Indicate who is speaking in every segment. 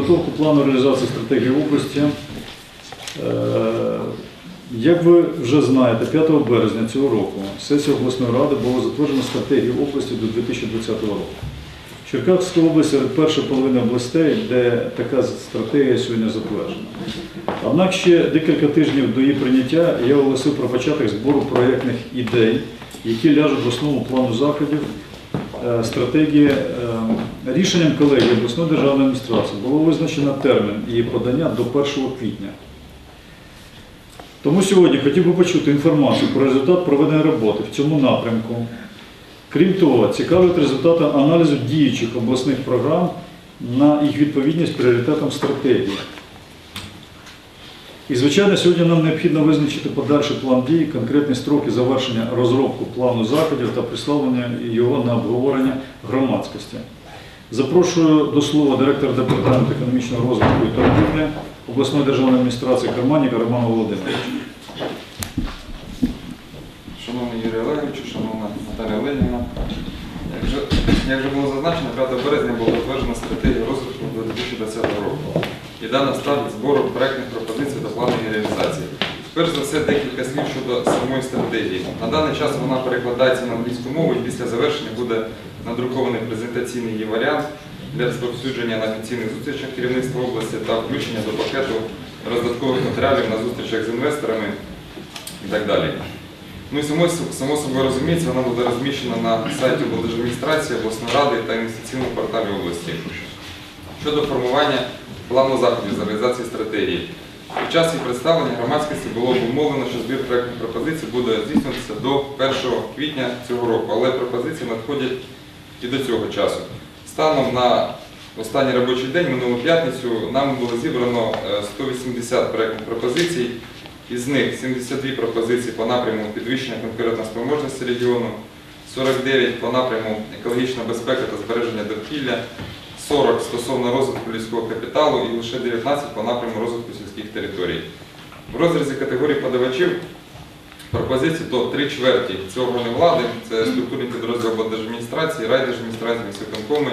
Speaker 1: підготовку плану реалізації стратегії області. Е, Як ви вже знаєте, 5 березня цього року сесія обласної ради було затверджено стратегію області до 2020 року. Черкаська область серед першої половини областей, де така стратегія сьогодні затверджена. Однак ще декілька тижнів до її прийняття я оголосив про початок збору проєктних ідей, які ляжуть в основу плану заходів е, стратегії. Рішенням колегії обласної державної адміністрації було визначено термін її подання до 1 квітня. Тому сьогодні хотів би почути інформацію про результат проведеної роботи в цьому напрямку. Крім того, цікавить результати аналізу діючих обласних програм на їх відповідність пріоритетам стратегії. І, звичайно, сьогодні нам необхідно визначити подальший план дій, конкретні строки завершення розробки плану заходів та присловлення його на обговорення громадськості. Запрошую до слова директора департаменту економічного розвитку і торгівлі обласної державної адміністрації Карманіка Романа Володимировича.
Speaker 2: Шановний Юрій Олеговичу, шановна Наталія Оленівна, як як вже було зазначено, 5 березня була затверджена стратегія розвитку до 2020 року. І дана ставить збору проектних пропозицій та плану її реалізації. Перш за все, декілька слів щодо самої стратегії. На даний час вона перекладається на англійську мову і після завершення буде надрукований презентаційний її варіант для розповсюдження на офіційних зустрічах керівництва області та включення до пакету роздаткових матеріалів на зустрічах з інвесторами і так далі. Ну і само, само собою розуміється, вона буде розміщена на сайті облдержадміністрації, обласної ради та інвестиційному порталі області. Щодо формування плану заходів з реалізації стратегії. Під час її представлення громадськості було обумовлено, що збір проєктних пропозицій буде здійснюватися до 1 квітня цього року, але пропозиції надходять і до цього часу. Станом на останній робочий день, минулу п'ятницю, нами було зібрано е, 180 проєктних пропозицій. Із них 72 пропозиції по напряму підвищення конкурентоспроможності регіону, 49 по напряму екологічна безпека та збереження довкілля, 40 стосовно розвитку людського капіталу і лише 19 по напряму розвитку сільських територій. В розрізі категорій подавачів пропозицій до 3 чверті цього органи влади, це структурні підрозділи облдержадміністрації, райдержадміністрації, міськвиконкоми,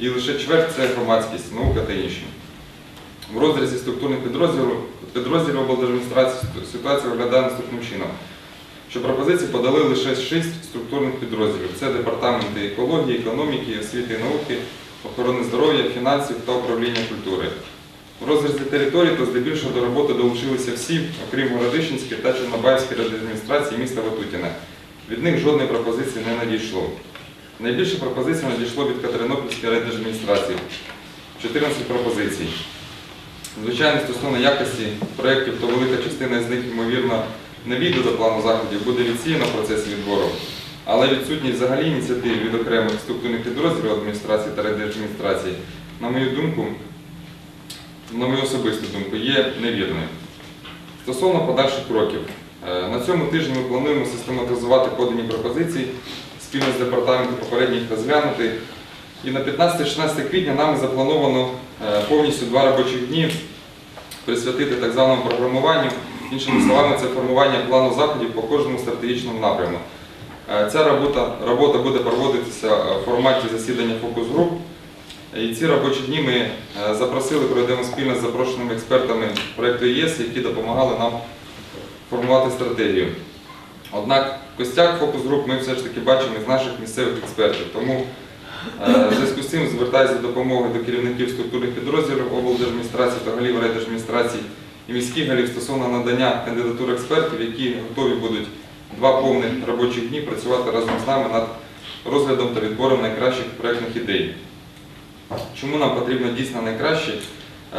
Speaker 2: і лише чверть це громадськість, наука та інші. В розрізі структурних підрозділів, підрозділів облдержадміністрації ситуація виглядає наступним чином. Що пропозиції подали лише 6 структурних підрозділів. Це департаменти екології, економіки, освіти і науки, охорони здоров'я, фінансів та управління культури. В розрізі території то здебільшого до роботи долучилися всі, окрім Городищенської та Чорнобаївської адміністрації міста Ватутіна. Від них жодної пропозиції не надійшло. Найбільше пропозицій надійшло від Катеринопільської райдержадміністрації. 14 пропозицій. Звичайно, стосовно якості проєктів, то велика частина з них, ймовірно, не війде до плану заходів, буде відсіяна в процесі відбору. Але відсутність взагалі ініціатив від окремих структурних підрозділів адміністрації та райдержадміністрації, на мою думку, на мою особисту думку, є невірною. Стосовно подальших кроків, Е, на цьому тижні ми плануємо систематизувати подані пропозиції спільно з департаментом попередніх розглянути. І на 15-16 квітня нами заплановано е, повністю два робочих дні присвятити так званому програмуванню. Іншими словами, це формування плану заходів по кожному стратегічному напряму. Е, Ця робота, робота буде проводитися е, в форматі засідання фокус-груп. І ці робочі дні ми е, запросили, проведемо спільно з запрошеними експертами проєкту ЄС, які допомагали нам формувати стратегію. Однак костяк фокус-груп ми все ж таки бачимо з наших місцевих експертів. Тому в зв'язку з цим звертаюся за допомогою до керівників структурних підрозділів облдержадміністрації та голів райдержадміністрації і міських голів стосовно надання кандидатур експертів, які готові будуть два повних робочих дні працювати разом з нами над розглядом та відбором найкращих проєктних ідей. Чому нам потрібно дійсно найкраще?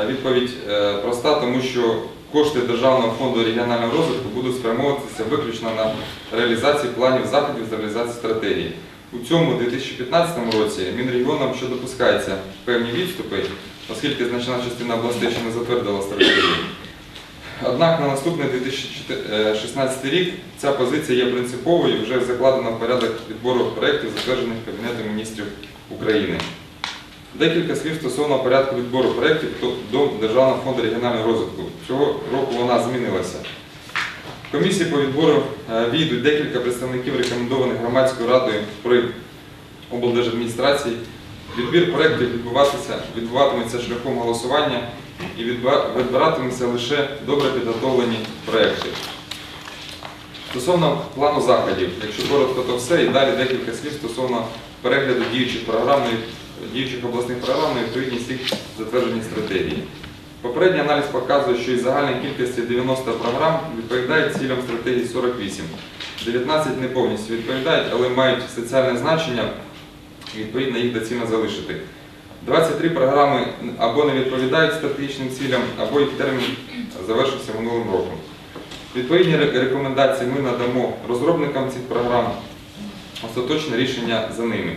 Speaker 2: Е, Відповідь е, проста, тому що кошти Державного фонду регіонального розвитку будуть спрямовуватися виключно на реалізацію планів заходів з реалізації стратегії. У цьому 2015 році Мінрегіоном ще допускається певні відступи, оскільки значна частина областей ще не затвердила стратегію. Однак на наступний 2016 рік ця позиція є принциповою і вже закладена в порядок відбору проєктів, затверджених Кабінетом міністрів України. Декілька слів стосовно порядку відбору проєктів до Державного фонду регіонального розвитку. Цього року вона змінилася. В комісії по відбору е, війдуть декілька представників рекомендованих громадською радою при облдержадміністрації. Відбір проєктів відбуватиметься шляхом голосування і відбиратимуться лише добре підготовлені проєкти. Стосовно плану заходів, якщо коротко, то все, і далі декілька слів стосовно перегляду діючих програм, діючих обласних програм і відповідність їх затвердженій стратегії. Попередній аналіз показує, що із загальної кількості 90 програм відповідають цілям стратегії 48. 19 не повністю відповідають, але мають соціальне значення, і відповідно їх доцільно залишити. 23 програми або не відповідають стратегічним цілям, або їх термін завершився минулим роком. Відповідні рекомендації ми надамо розробникам цих програм, остаточне рішення за ними.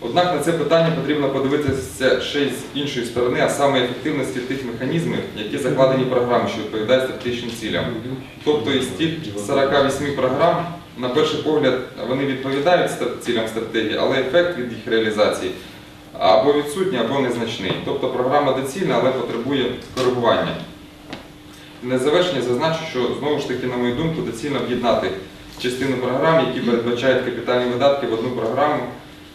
Speaker 2: Однак на це питання потрібно подивитися ще й з іншої сторони, а саме ефективності тих механізмів, які закладені в що відповідають стратегічним цілям. Тобто із тих 48 програм, на перший погляд, вони відповідають цілям стратегії, але ефект від їх реалізації або відсутній, або незначний. Тобто програма доцільна, але потребує коригування. На завершення зазначу, що знову ж таки, на мою думку, доцільно об'єднати частину програм, які передбачають капітальні видатки в одну програму,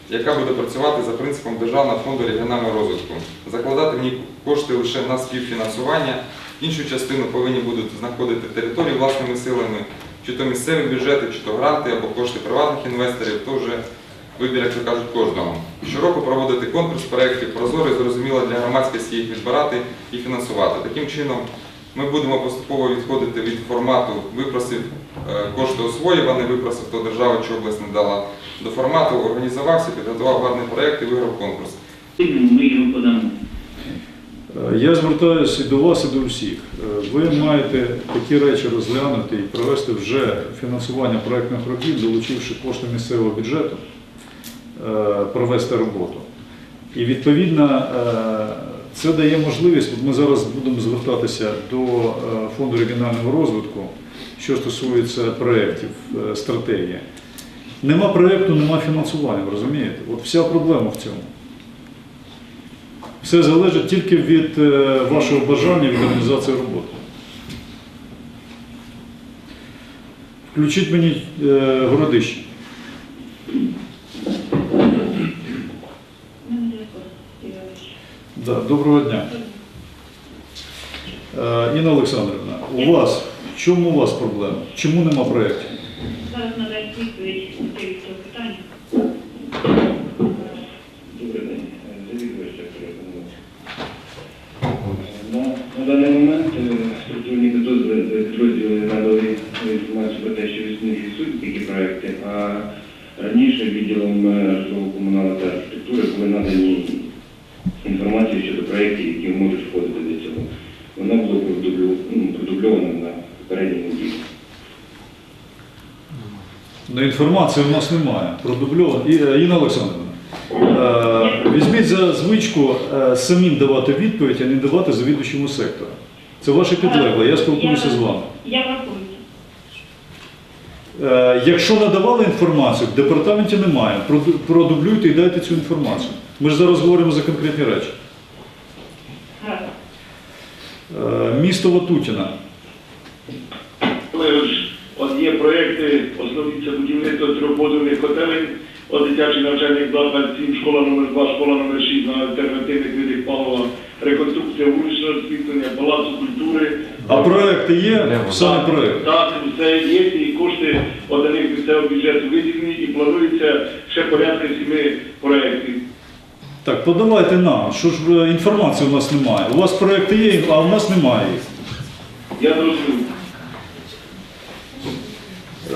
Speaker 2: яка буде працювати за принципом Державного фонду регіонального розвитку. Закладати в ній кошти лише на співфінансування, іншу частину повинні будуть знаходити території власними силами, чи то місцеві бюджети, чи то гранти або кошти приватних інвесторів, то вже вибір, як то кажуть, кожного. Щороку проводити конкурс проєктів прозоро і зрозуміло для громадськості їх відбирати і фінансувати. Таким чином ми будемо поступово відходити від формату випросив е, кошти освоїв, а не випросив, то держава чи область не дала до формату, організувався, підготував гарний проєкт і виграв конкурс.
Speaker 3: Ми його подамо.
Speaker 1: Е, Я звертаюся і до вас, і до всіх. Е, Ви маєте такі речі розглянути і провести вже фінансування проєктних робіт, долучивши кошти місцевого бюджету, провести роботу. І відповідно е, це дає можливість, от ми зараз будемо звертатися до е, Фонду регіонального розвитку, що стосується проєктів, е, стратегії. Нема проєкту, нема фінансування, розумієте? От вся проблема в цьому. Все залежить тільки від е, вашого бажання від організації роботи. Включіть мені е, городище. Да, доброго дня. Е, Інна Олександрівна, у вас, в чому у вас проблема? Чому нема проєктів?
Speaker 4: Зараз надасть відповідь на цього питання.
Speaker 3: Добрий день. Завідувач сектора економіки. На, на даний момент е, структурні підрозділи підрозділи надали інформацію про те, що існують суть такі проекти, а раніше відділом е, житлово-комунальної та архітектури були надані інформації щодо проєктів, які можуть входити до цього. Вона була продублю- ну, продубльована на попередній неділі.
Speaker 1: Ну, інформації у нас немає. Продубльовано. І, е, Інна Олександрівна, е, візьміть за звичку е, самим давати відповідь, а не давати завідувачому сектору. Це ваше підлегле, я спілкуюся з вами.
Speaker 4: Я врахую.
Speaker 1: Е, Якщо надавали інформацію, в департаменті немає, продублюйте і дайте цю інформацію. Ми ж зараз говоримо за конкретні речі. Е, Місто Ватутіна.
Speaker 5: От є проєкти, основні це будівництво трьохмодульних котелень, от дитячий навчальний заклад, 7, школа номер 2, школа номер 6 на альтернативних видах палива, реконструкція вуличного освітлення, палацу культури.
Speaker 1: А проекти є? Саме проект.
Speaker 5: Так, все є, і кошти поданих місцевого бюджету виділені, і планується ще порядка сіми проєктів.
Speaker 1: Так, подавайте нам. Що ж е, інформації у нас немає? У вас проекти є, а у нас немає їх.
Speaker 5: Я зрозумів.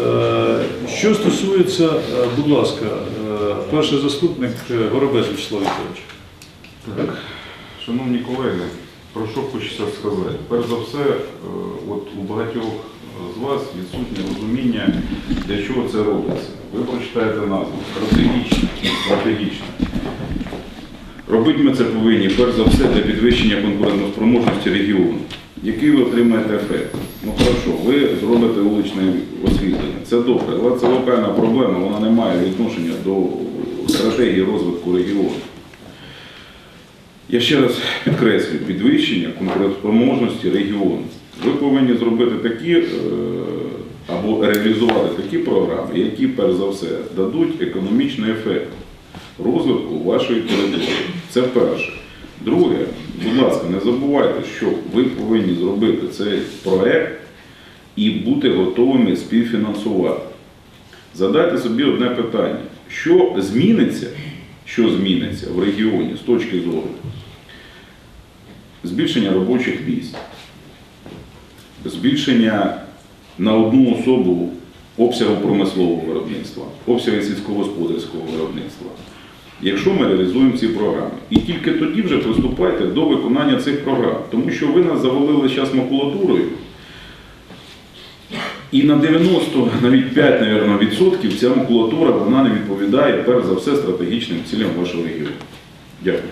Speaker 1: Е, Що стосується, е, будь ласка, е, перший заступник е, Горобець Вячеслав Вікторович.
Speaker 6: Так, шановні колеги, про що хочеться сказати? Перш за все, от у багатьох з вас відсутнє розуміння, для чого це робиться. Ви прочитаєте назву стратегічно. стратегічно. Робити ми це повинні перш за все для підвищення конкурентоспроможності регіону. Який ви отримаєте ефект? Ну хорошо, ви зробите вуличне освітлення. Це добре, але це локальна проблема, вона не має відношення до стратегії розвитку регіону. Я ще раз підкреслюю, підвищення конкурентоспроможності регіону. Ви повинні зробити такі е, або реалізувати такі програми, які перш за все дадуть економічний ефект. розвитку вашої території. Це перше. Друге, будь ласка, не забувайте, що ви повинні зробити цей проект і бути готовими співфінансувати. Задайте собі одне питання: що зміниться, що зміниться в регіоні з точки зору збільшення робочих місць, збільшення на одну особу обсягу промислового виробництва, обсягу сільськогосподарського виробництва. Якщо ми реалізуємо ці програми, і тільки тоді вже приступайте до виконання цих програм, тому що ви нас завалили зараз макулатурою, і на 90, навіть 5, мабуть, відсотків ця макулатура вона не відповідає перш за все стратегічним цілям вашого регіону. Дякую.